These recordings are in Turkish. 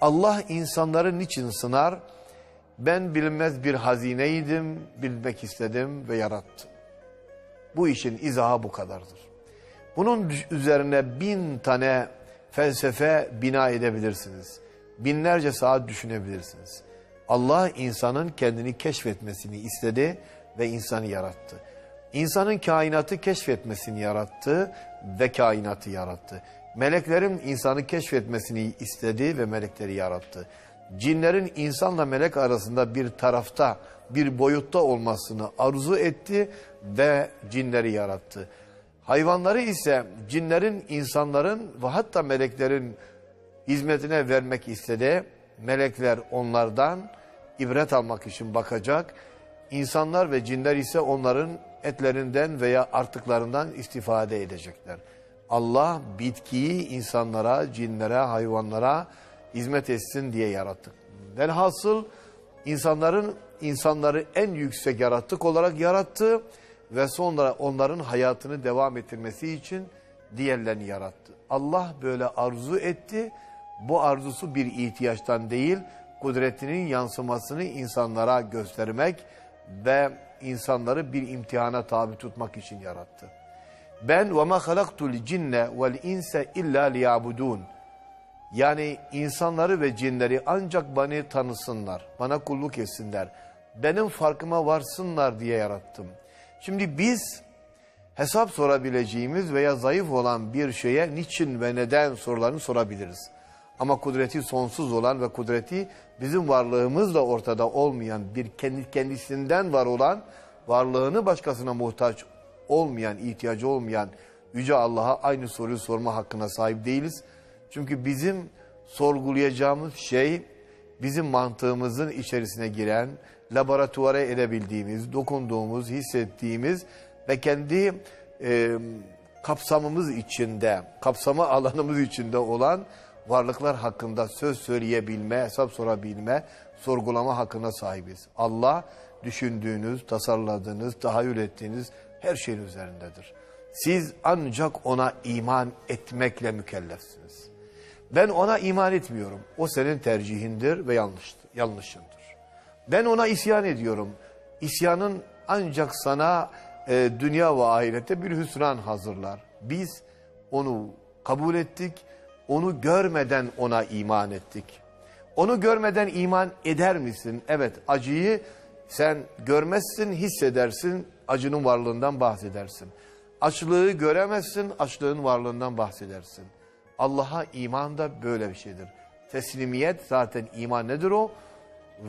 Allah insanları niçin sınar? Ben bilinmez bir hazineydim, bilmek istedim ve yarattım. Bu işin izahı bu kadardır. Bunun üzerine bin tane felsefe bina edebilirsiniz. Binlerce saat düşünebilirsiniz. Allah insanın kendini keşfetmesini istedi ve insanı yarattı. İnsanın kainatı keşfetmesini yarattı ve kainatı yarattı. Meleklerin insanı keşfetmesini istedi ve melekleri yarattı. Cinlerin insanla melek arasında bir tarafta, bir boyutta olmasını arzu etti ve cinleri yarattı. Hayvanları ise cinlerin, insanların ve hatta meleklerin hizmetine vermek istedi. Melekler onlardan ibret almak için bakacak. İnsanlar ve cinler ise onların etlerinden veya artıklarından istifade edecekler. Allah bitkiyi insanlara, cinlere, hayvanlara hizmet etsin diye yarattı. Velhasıl insanların insanları en yüksek yaratık olarak yarattı ve sonra onların hayatını devam ettirmesi için diğerlerini yarattı. Allah böyle arzu etti. Bu arzusu bir ihtiyaçtan değil, kudretinin yansımasını insanlara göstermek ve insanları bir imtihana tabi tutmak için yarattı. Ben ve ma halaktul cinne vel inse illa liyabudun. Yani insanları ve cinleri ancak beni tanısınlar, bana kulluk etsinler, benim farkıma varsınlar diye yarattım. Şimdi biz hesap sorabileceğimiz veya zayıf olan bir şeye niçin ve neden sorularını sorabiliriz. Ama kudreti sonsuz olan ve kudreti bizim varlığımızla ortada olmayan bir kendi kendisinden var olan varlığını başkasına muhtaç olmayan, ihtiyacı olmayan Yüce Allah'a aynı soruyu sorma hakkına sahip değiliz. Çünkü bizim sorgulayacağımız şey bizim mantığımızın içerisine giren, laboratuvara edebildiğimiz, dokunduğumuz, hissettiğimiz ve kendi e, kapsamımız içinde, kapsama alanımız içinde olan varlıklar hakkında söz söyleyebilme, hesap sorabilme, sorgulama hakkına sahibiz. Allah düşündüğünüz, tasarladığınız, tahayyül ettiğiniz her şeyin üzerindedir. Siz ancak ona iman etmekle mükellefsiniz. Ben ona iman etmiyorum. O senin tercihindir ve yanlıştır, yanlışındır. Ben ona isyan ediyorum. İsyanın ancak sana e, dünya ve ahirette bir hüsran hazırlar. Biz onu kabul ettik. Onu görmeden ona iman ettik. Onu görmeden iman eder misin? Evet acıyı sen görmezsin, hissedersin, acının varlığından bahsedersin. Açlığı göremezsin, açlığın varlığından bahsedersin. Allah'a iman da böyle bir şeydir. Teslimiyet zaten iman nedir o?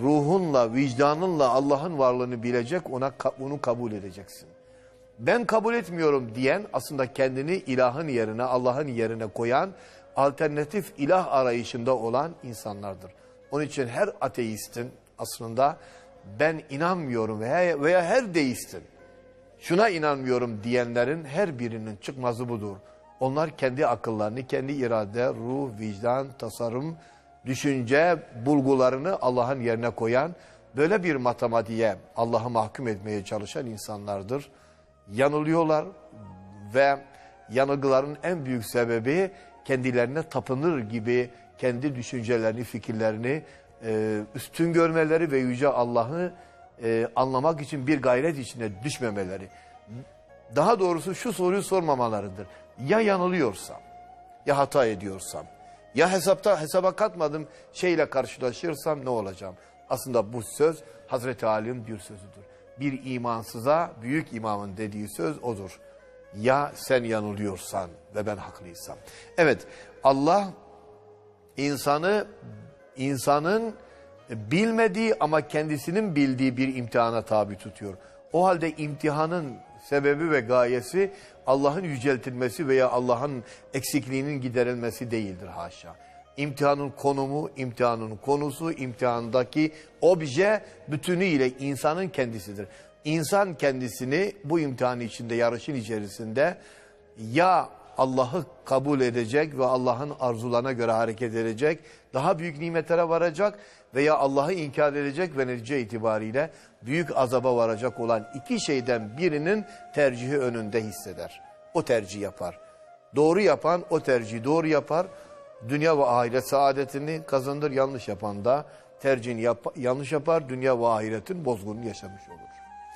Ruhunla, vicdanınla Allah'ın varlığını bilecek, ona onu kabul edeceksin. Ben kabul etmiyorum diyen aslında kendini ilahın yerine, Allah'ın yerine koyan, alternatif ilah arayışında olan insanlardır. Onun için her ateistin aslında ben inanmıyorum veya, veya her deistin şuna inanmıyorum diyenlerin her birinin çıkmazı budur. Onlar kendi akıllarını, kendi irade, ruh, vicdan, tasarım, düşünce bulgularını Allah'ın yerine koyan, böyle bir matematiğe Allah'ı mahkum etmeye çalışan insanlardır. Yanılıyorlar ve yanılgıların en büyük sebebi kendilerine tapınır gibi kendi düşüncelerini, fikirlerini e, üstün görmeleri ve Yüce Allah'ı e, anlamak için bir gayret içine düşmemeleri. Daha doğrusu şu soruyu sormamalarıdır. Ya yanılıyorsam, ya hata ediyorsam, ya hesapta hesaba katmadım şeyle karşılaşırsam ne olacağım? Aslında bu söz Hazreti Ali'nin bir sözüdür. Bir imansıza büyük imamın dediği söz odur. Ya sen yanılıyorsan ve ben haklıysam. Evet Allah insanı insanın bilmediği ama kendisinin bildiği bir imtihana tabi tutuyor. O halde imtihanın sebebi ve gayesi Allah'ın yüceltilmesi veya Allah'ın eksikliğinin giderilmesi değildir haşa. İmtihanın konumu, imtihanın konusu, imtihandaki obje bütünüyle insanın kendisidir. İnsan kendisini bu imtihan içinde, yarışın içerisinde ya Allah'ı kabul edecek ve Allah'ın arzularına göre hareket edecek, daha büyük nimetlere varacak veya Allah'ı inkar edecek ve netice itibariyle büyük azaba varacak olan iki şeyden birinin tercihi önünde hisseder. O tercih yapar. Doğru yapan o tercihi doğru yapar. dünya ve ahiret saadetini kazandır. Yanlış yapan da tercihini yap- yanlış yapar. Dünya ve ahiretin bozgununu yaşamış olur.